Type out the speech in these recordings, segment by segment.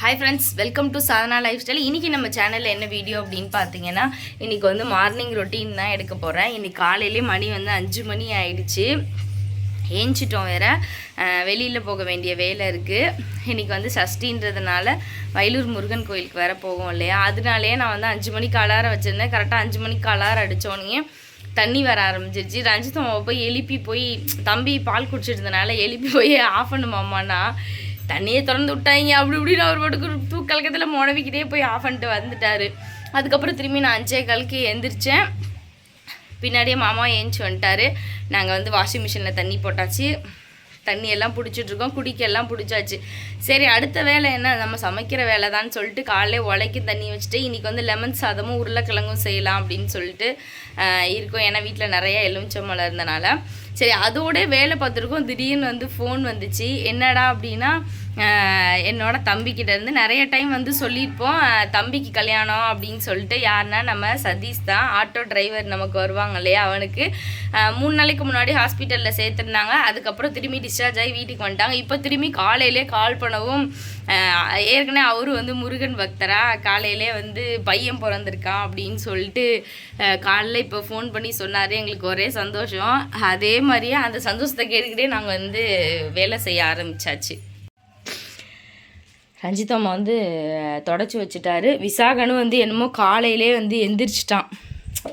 Hi friends welcome to Sadhana lifestyle இன்றைக்கி நம்ம சேனலில் என்ன வீடியோ அப்படின்னு பார்த்தீங்கன்னா இன்றைக்கி வந்து மார்னிங் ரொட்டீன் தான் எடுக்க போகிறேன் இன்றைக்கி காலையிலே மணி வந்து அஞ்சு மணி ஆயிடுச்சு. ஏஞ்சிட்டோம் வேற. வெளியில் போக வேண்டிய வேலை இருக்குது இன்றைக்கி வந்து சஷ்டின்றதுனால வயலூர் முருகன் கோயிலுக்கு வேற போகும் இல்லையா? அதனாலே நான் வந்து அஞ்சு மணிக்கு அலாரம் வச்சுருந்தேன். கரெக்டாக அஞ்சு மணிக்கு அலாரம் அடித்தோன்னே தண்ணி வர ஆரம்பிச்சிருச்சு. ரஞ்சித் மாமா போய் எழுப்பி போய் தம்பி பால் குடிச்சிருந்தனால எழுப்பி போய் ஆஃப் பண்ணுமாமான்னா தண்ணியை திறந்து விட்டாங்க. அப்படி இப்படின்னு அவர் பாட்டுக்கு தூக்கலக்கத்தில் முடவிக்கிட்டே போய் ஆஃப் பண்ணிட்டு வந்துட்டாரு. அதுக்கப்புறம் திரும்பி நான் அஞ்சே காலுக்கு எந்திரிச்சேன். பின்னாடியே மாமா ஏஞ்சி வந்துட்டாரு. நாங்கள் வந்து வாஷிங் மிஷினில் தண்ணி போட்டாச்சு. தண்ணி எல்லாம் பிடிச்சிட்ருக்கோம் குடிக்க எல்லாம் பிடிச்சாச்சு. சரி அடுத்த வேலை என்ன? நம்ம சமைக்கிற வேலை தான் சொல்லிட்டு காலையில் உழைக்கும் தண்ணி வச்சுட்டு இன்றைக்கி வந்து லெமன் சாதமும் உருளைக்கிழங்கும் செய்யலாம் அப்படின்னு சொல்லிட்டு இருக்கோம். ஏன்னா வீட்டில் நிறையா எலுமிச்சம்பழம் இருந்தனால. சரி அதோட வேலை பார்த்துருக்கோம். திடீர்னு வந்து ஃபோன் வந்துச்சு. என்னடா அப்படின்னா என்னோட தம்பிக்கிட்ட இருந்து நிறைய டைம் வந்து சொல்லியிருப்போம். தம்பிக்கு கல்யாணம் அப்படின்னு சொல்லிட்டு யாருன்னா நம்ம சதீஷ் தான். ஆட்டோ டிரைவர் நமக்கு வருவாங்க இல்லையா அவனுக்கு. மூணு நாளைக்கு முன்னாடி ஹாஸ்பிட்டலில் சேர்த்துருந்தாங்க. அதுக்கப்புறம் திரும்பி டிஸ்சார்ஜ் ஆகி வீட்டுக்கு வந்துட்டாங்க. இப்போ திரும்பி காலையிலே கால் பண்ணவும் ஏற்கனவே அவரு வந்து முருகன் பக்தரா. காலையிலே வந்து பையன் பிறந்திருக்கான் அப்படின்னு சொல்லிட்டு காலையில் இப்போ ஃபோன் பண்ணி சொன்னார். எங்களுக்கு ஒரே சந்தோஷம். அதே மாதிரியே அந்த சந்தோஷத்தை கேட்டுக்கிட்டே நாங்கள் வந்து வேலை செய்ய ஆரம்பித்தாச்சு ரஞ்சித் அம்மா வந்து தொடச்சி வச்சுட்டாரு. விசாகனும் வந்து என்னமோ காலையிலே வந்து எந்திரிச்சிட்டான்.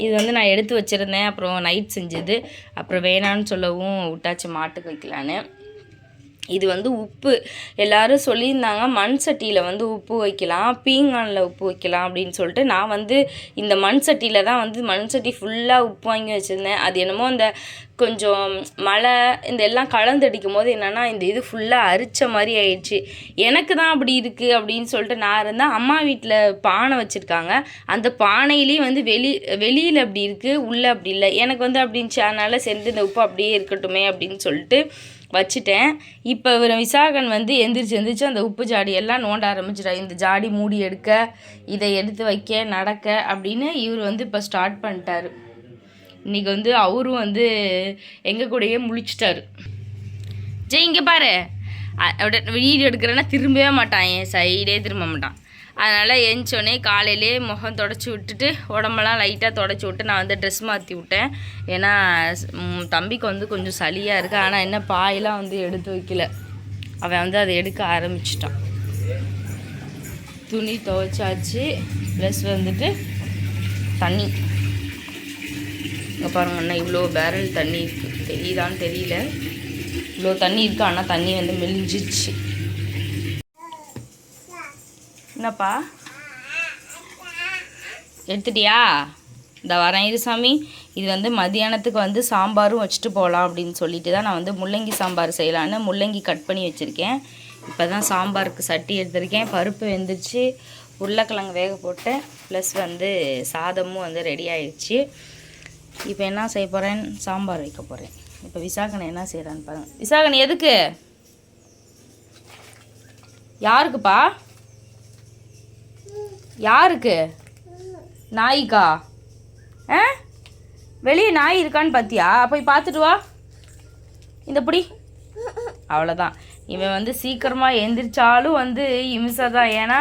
இது வந்து நான் எடுத்து வச்சுருந்தேன். அப்புறம் நைட் செஞ்சது. அப்புறம் வேணான்னு சொல்லவும் விட்டாச்சு மாட்டுக்கு வைக்கலான்னு. இது வந்து உப்பு. எல்லாரும் சொல்லியிருந்தாங்க மண் சட்டியில் வந்து உப்பு வைக்கலாம் பீங்கானில் உப்பு வைக்கலாம் அப்படின்னு சொல்லிட்டு நான் வந்து இந்த மண் சட்டியில் தான் வந்து மண் சட்டி ஃபுல்லாக உப்பு வாங்கி வச்சுருந்தேன். அது என்னமோ அந்த கொஞ்சம் மழை இந்த எல்லாம் கலந்தடிக்கும் போது என்னென்னா இந்த இது ஃபுல்லாக அரிச்ச மாதிரி ஆயிடுச்சு. எனக்கு தான் அப்படி இருக்குது அப்படின்னு சொல்லிட்டு நான் இருந்தேன். அம்மா வீட்டில் பானை வச்சுருக்காங்க. அந்த பானையிலேயும் வந்து வெளி வெளியில் அப்படி இருக்குது உள்ளே அப்படி இல்லை. எனக்கு வந்து அப்படின்ச்சு அதனால் சேர்ந்து இந்த உப்பு அப்படியே இருக்கட்டுமே அப்படின்னு சொல்லிட்டு வச்சுட்டேன். இப்போ இவர் விசாகன் வந்து எந்திரிச்சு எந்திரிச்சு அந்த உப்பு ஜாடி எல்லாம் நோண்ட ஆரம்பிச்சிட்டார் இந்த ஜாடி மூடி எடுக்க இதை எடுத்து வைக்க நடக்க அப்படின்னு இவர் வந்து இப்போ ஸ்டார்ட் பண்ணிட்டார். இன்றைக்கி வந்து அவரும் வந்து எங்கள் கூடயே முழிச்சிட்டாரு. ஜெய் இங்கே பாரு. அப்படியே வீடியோ எடுக்கிறேன்னா திரும்பவே மாட்டான் என் சைடே திரும்ப மாட்டான். அதனால் எழுந்தோடனே காலையிலே முகம் தொடச்சி விட்டுட்டு உடம்பெல்லாம் லைட்டாக தொடச்சி விட்டு நான் வந்து ட்ரெஸ் மாற்றி விட்டேன். ஏன்னா தம்பிக்கு வந்து கொஞ்சம் சளியாக இருக்குது ஆனால் என்ன பாயெல்லாம் வந்து எடுத்து வைக்கல. அவன் வந்து அதை எடுக்க ஆரம்பிச்சிட்டான். துணி துவைச்சாச்சு. ப்ளஸ் வந்துட்டு தண்ணி. இங்கே பாருங்க அண்ணா இவ்வளோ பேரல் தண்ணி இருக்குது தெரியுதான்னு தெரியல. இவ்வளோ தண்ணி இருக்குது ஆனால் தண்ணி வந்து மெலிஞ்சிச்சு என்னப்பா? எடுத்துட்டியா? இந்த வரேன் இது சாமி. இது வந்து மதியானத்துக்கு வந்து சாம்பாரும் வச்சுட்டு போகலாம் அப்படின்னு சொல்லிட்டு தான் நான் வந்து முள்ளங்கி சாம்பார் செய்யலான்னு முள்ளங்கி கட் பண்ணி வச்சுருக்கேன். இப்போ தான் சாம்பாருக்கு சட்டி எடுத்திருக்கேன். பருப்பு வெந்துருச்சு. உருளைக்கிழங்கு வேக போட்டேன். ப்ளஸ் வந்து சாதமும் வந்து ரெடி ஆயிடுச்சு. இப்போ என்ன செய்ய போகிறேன் சாம்பார் வைக்க போகிறேன் இப்போ விசாகனை என்ன செய்கிறான்னு பாருங்கள் விசாகன் எதுக்கு? யாருக்குப்பா? யாருக்கு? நாய்க்கா. ஆ? வெளியே நாய் இருக்கான்னு பார்த்தியா போய் பார்த்துட்டு வா. இந்த புடி. அவ்வளோதான் இவன் வந்து சீக்கிரமாக எந்திரிச்சாலும் வந்து இம்சை தான். ஏன்னா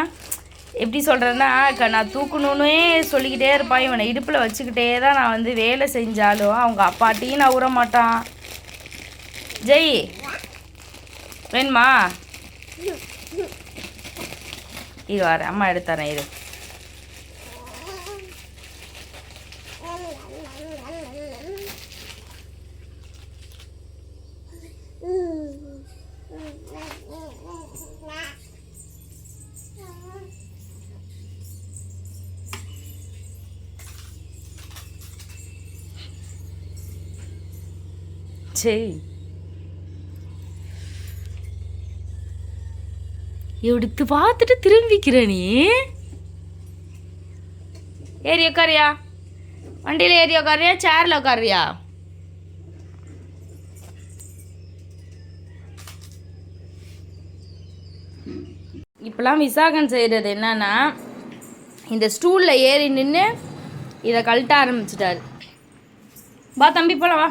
எப்படி சொல்கிறேன்னா க நான் தூக்கணுன்னே சொல்லிக்கிட்டே இருப்பான். இவனை இடுப்பில் வச்சுக்கிட்டே தான் நான் வந்து வேலை செஞ்சாலும் அவங்க அப்பாட்டையும் நான் உற மாட்டான். ஜெய். வேணுமா? இது வரேன் அம்மா எடுத்துறேன் இது சரி. எடுத்து பார்த்துட்டு திரும்பிக்கிற நீ. ஏறி உட்காரியா வண்டியில் ஏறி உட்காரியா சேரில் உட்காரியா இப்போலாம் விசாகன் செய்கிறது என்னன்னா இந்த ஸ்டூலில் ஏறி நின்று இதை கழட்ட ஆரம்பிச்சிட்டாரு. வா தம்பி போலாம் வா.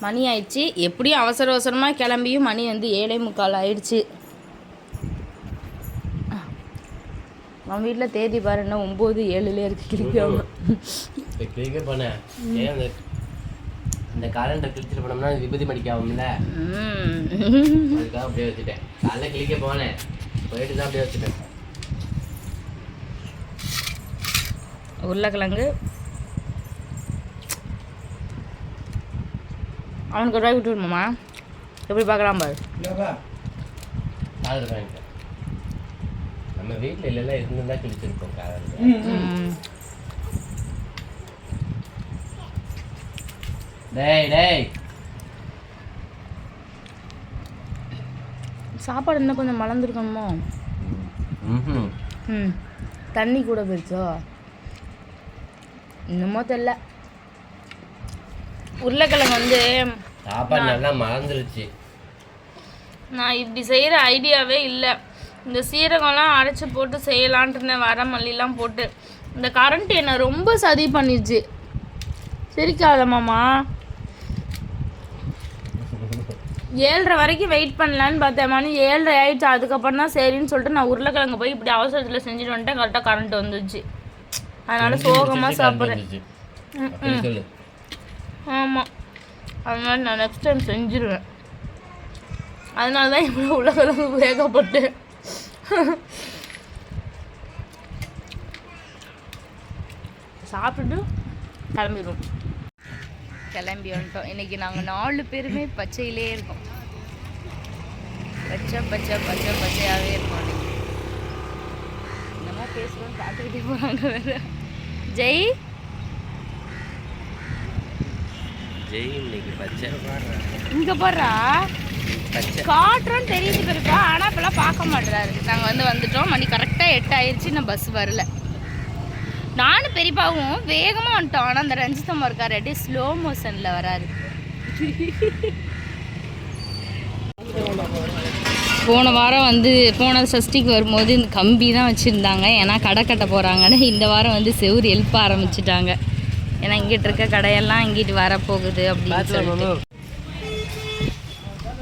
மணி ஆயிடுச்சு. எப்படியும் அவசர அவசரமாக கிளம்பியும் மணி வந்து ஏழே முக்கால் ஆயிடுச்சு. அவன் வீட்டில் தேதி பாரு என்ன ஒம்பது ஏழுல இருக்கு கிளிக்காம இந்த காலண்டர் கிழிச்சிட்டு போனோம்னா விபூதி மடிக்க ஆகும்ல. ம். அதுக்காக அப்படியே வச்சுட்டேன். காலைல கிளிக்க போனேன். போயிட்டு தான் அப்படியே வச்சுட்டேன். உருளைக்கிழங்கு. அவனுக்கு ஒரு ரூபாய் விட்டு விடுமாம்மா? எப்படி பார்க்கலாம் பாரு. வாங்கிட்டேன். நம்ம வீட்டில் இல்லைல்ல இருந்திருந்தா கிழிச்சிருப்போம் ம். டேய் டேய். சாப்பாடு இன்னும் கொஞ்சம் மலர்ந்துருக்கணுமோ? ம். தண்ணி கூட போயிடுச்சோ இன்னமோ தெரில. உருளைக்கிழங்கு வந்து சாப்பாடு நல்லா மறந்துருச்சு நான் இப்படி செய்கிற ஐடியாவே இல்லை. இந்த சீரகம்லாம் அரைச்சி போட்டு செய்யலான்ட்டு இருந்தேன் வர மல்லிலாம் போட்டு. இந்த கரண்ட் என்னை ரொம்ப சதி பண்ணிடுச்சு சிரிக்காத மாமா. ஏழரை வரைக்கும் வெயிட் பண்ணலான்னு பார்த்தேன். மணி ஏழரை ஆயிடுச்சு. அதுக்கப்புறம் தான் சரின்னு சொல்லிட்டு நான் உருளைக்கிழங்கு போய் இப்படி அவசரத்தில் செஞ்சுட்டு வந்துட்டேன். கரெக்டாக கரண்ட் வந்துச்சு. அதனால சோகமாக சாப்பிட்றேன். ஆமாம் அதனால நான் நெக்ஸ்ட் டைம் செஞ்சிருவேன். அதனால தான் இவ்வளோ உலகளவு வேகப்பட்டு சாப்பிட்டுட்டு கிளம்பிடுவோம். கிளம்பி வந்துட்டோம். இன்னைக்கு நாங்கள் நாலு பேருமே பச்சையிலே இருக்கோம். பச்சை பச்சை பச்சை பச்சையாகவே இருக்கோம் இன்னைக்கு. என்னமோ பேசுகிறோம் பார்த்துக்கிட்டே போகிறாங்க வேறு. ஜெய்? ஜெய் இன்னைக்கு பச்சை. இங்கே போடுறா காட்டுறோன்னு தெரியுது பெருப்பா ஆனால் இப்போலாம் பார்க்க மாட்டுறாரு. நாங்கள் வந்து வந்துட்டோம். மணி கரெக்டாக எட்டு ஆயிடுச்சு இன்னும் பஸ் வரல. நானும் பெரியப்பாவும் வேகமாக வந்துட்டோம். ஆனால் அந்த ரஞ்சிதம் இருக்காரு. அப்படியே ஸ்லோ மோஷனில் வராரு. போன வாரம் வந்து போன சஷ்டிக்கு வரும்போது இந்த கம்பி தான் வச்சுருந்தாங்க. ஏன்னா கடை கட்ட போகிறாங்கன்னு இந்த வாரம் வந்து செவுரு எழுப்ப ஆரம்பிச்சிட்டாங்க. ஏன்னா இங்கிட்டு இருக்க கடையெல்லாம் இங்கிட்டு வரப்போகுது அப்படின்னு சொல்லிட்டு.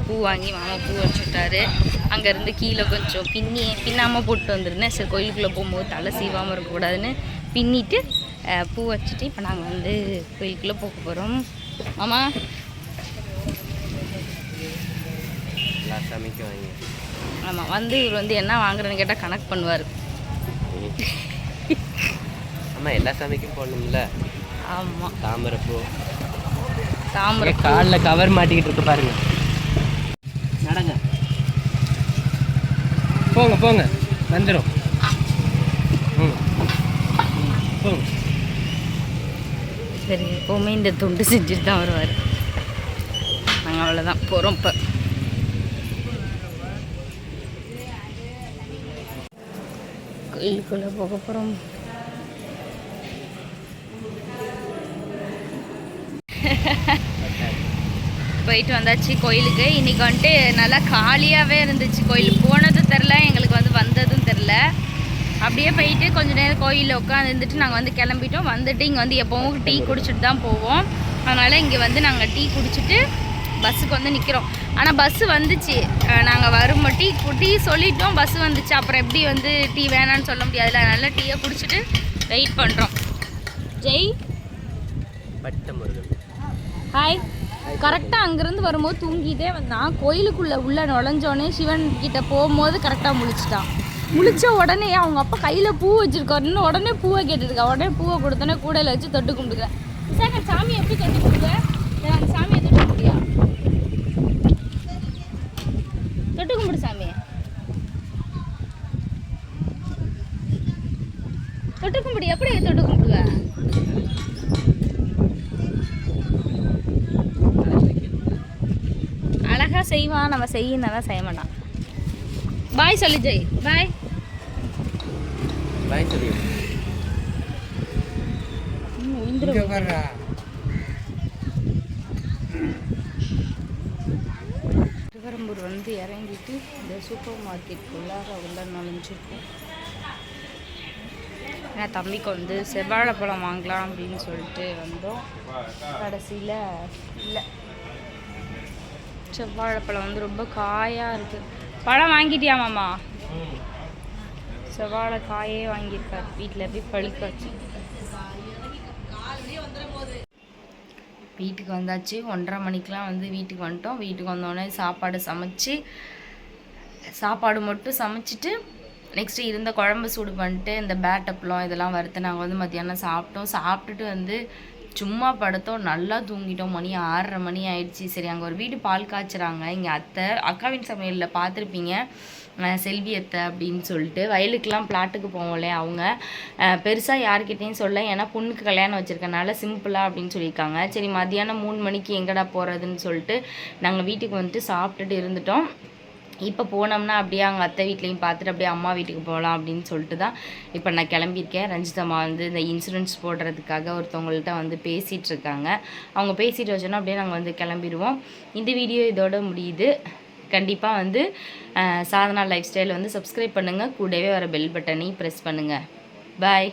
பூ வாங்கி மாமா பூ வச்சுட்டாரு. அங்கேருந்து கீழே கொஞ்சம் பின்னி பின்னாமல் போட்டு வந்துருந்தேன். சரி கோயிலுக்குள்ளே போகும்போது தலை சீவாமல் இருக்கக்கூடாதுன்னு பின்னிட்டு பூ வச்சுட்டு இப்போ நாங்கள் வந்து கோயிலுக்குள்ளே போக போகிறோம் மாமா. ஆமாம் வந்து இவர் வந்து என்ன வாங்குறேன்னு கேட்டால் கணக்கு பண்ணுவார். ஆமாம் எல்லா சமைக்கும் போடணும்ல? ஆமாம் தாமரைப்பூ தாமரை காலில் கவர் மாட்டிக்கிட்டு இருக்கு பாருங்க. போங்க போங்க. வந்துடும் ம். போங்க. சரி எப்போவுமே இந்த துண்டு செஞ்சுட்டு தான் வருவார். நாங்கள் அவ்வளோதான் போகிறோம் இப்போ. கோயிலுக்குள்ளே போக போகிறோம் போயிட்டு வந்தாச்சு கோயிலுக்கு. இன்னைக்கு வந்துட்டு நல்லா காலியாகவே இருந்துச்சு கோயில். போனதும் தெரில எங்களுக்கு வந்து வந்ததும் தெரில அப்படியே போயிட்டு கொஞ்ச நேரம் கோயிலில் உட்காந்து இருந்துட்டு நாங்கள் வந்து கிளம்பிட்டோம். வந்துட்டு இங்கே வந்து எப்போவும் டீ குடிச்சிட்டு தான் போவோம். அதனால் இங்கே வந்து நாங்கள் டீ குடிச்சிட்டு பஸ்ஸுக்கு வந்து நிற்கிறோம் ஆனால் பஸ்ஸு வந்துச்சு. நாங்கள் வரும்போது டீ டீ சொல்லிட்டோம் பஸ் வந்துச்சு. அப்புறம் எப்படி வந்து டீ வேணான்னு சொல்ல முடியாதுல்ல. அதனால டீயை குடிச்சிட்டு வெயிட் பண்ணுறோம் ஜெய். பட்ட முருகன் ஹாய் கரெக்டாக அங்கேருந்து வரும்போது தூங்கிட்டே வந்தான். கோயிலுக்குள்ளே உள்ளே நுழைஞ்சோடனே சிவன் கிட்ட போகும்போது கரெக்டாக முழிச்சிட்டான். முழிச்ச உடனே அவங்க அப்பா கையில் பூ வச்சுருக்காருன்னு உடனே பூவை கேட்டுருக்கா. உடனே பூவை கொடுத்தோன்னே கூடையில் வச்சு தொட்டு கும்பிட்டுக்கிறேன் சார் நான் சாமி எப்படி தொட்டு கும்பிடுங்க அந்த சாமியை தொட்டு கும்பிடியா தொட்டு கும்பிடு சாமி தொட்டு கும்பிடு எப்படி தொட்டு கும்பிடுவேன் செய்வான் நம்ம செய்யணும் தான் செய்ய மாட்டான். பாய் சொல்லு ஜெய். பாய் பாய் சொல்லி. திருவரம்பூர் வந்து இறங்கிட்டு இந்த சூப்பர் மார்க்கெட்டுக்குள்ளார உள்ள நுழைஞ்சிருக்கோம். ஏன்னா தம்பிக்கு வந்து செவ்வாழைப்பழம் வாங்கலாம் அப்படின்னு சொல்லிட்டு வந்தோம். கடைசியில் இல்லை. செவ்வாழைப்பழம் வந்து ரொம்ப காயாக இருக்குது பழம் வாங்கிட்டியா மாமா? செவ்வாழை காயே வாங்கியிருக்கார். வீட்டில் போய் பழுக்க வச்சு. வீட்டுக்கு வந்தாச்சு. ஒன்றரை மணிக்கெலாம் வந்து வீட்டுக்கு வந்துட்டோம். வீட்டுக்கு வந்தோடனே சாப்பாடு சமைச்சு சாப்பாடு மட்டும் சமைச்சிட்டு நெக்ஸ்ட்டு இருந்த குழம்பு சூடு பண்ணிட்டு இந்த பேட்டப்பளம் இதெல்லாம் வறுத்து நாங்கள் வந்து மத்தியானம் சாப்பிட்டோம். சாப்பிட்டுட்டு வந்து சும்மா படுத்தோம் நல்லா தூங்கிட்டோம். மணி ஆறரை மணி ஆயிடுச்சு. சரி அங்கே ஒரு வீடு பால் காய்ச்சுறாங்க. இங்கே அத்தை அக்காவின் சமையலில் பார்த்துருப்பீங்க. செல்வி அத்தை அப்படின்னு சொல்லிட்டு. வயலுக்கெலாம் பிளாட்டுக்கு போவோம்லே அவங்க. பெருசாக யார்கிட்டையும் சொல்ல ஏன்னா பொண்ணுக்கு கல்யாணம் வச்சுருக்கனால சிம்பிளாக அப்படின்னு சொல்லியிருக்காங்க. சரி மதியானம் மூணு மணிக்கு எங்கடா போகிறதுன்னு சொல்லிட்டு நாங்கள் வீட்டுக்கு வந்துட்டு சாப்பிட்டுட்டு இருந்துட்டோம். இப்போ போனோம்னா அப்படியே அவங்க அத்தை வீட்லேயும் பார்த்துட்டு அப்படியே அம்மா வீட்டுக்கு போகலாம் அப்படின்னு சொல்லிட்டு தான் இப்போ நான் கிளம்பியிருக்கேன். ரஞ்சிதம்மா வந்து இந்த இன்சூரன்ஸ் போடுறதுக்காக ஒருத்தவங்கள்ட்ட வந்து பேசிகிட்டு இருக்காங்க. அவங்க பேசிட்டு வச்சோன்னா அப்படியே நாங்கள் வந்து கிளம்பிடுவோம். இந்த வீடியோ இதோட முடியுது. கண்டிப்பாக வந்து சாதனா லைஃப் ஸ்டைல் வந்து சப்ஸ்கிரைப் பண்ணுங்கள் கூடவே வர பெல் பட்டனையும் ப்ரெஸ் பண்ணுங்கள் பாய்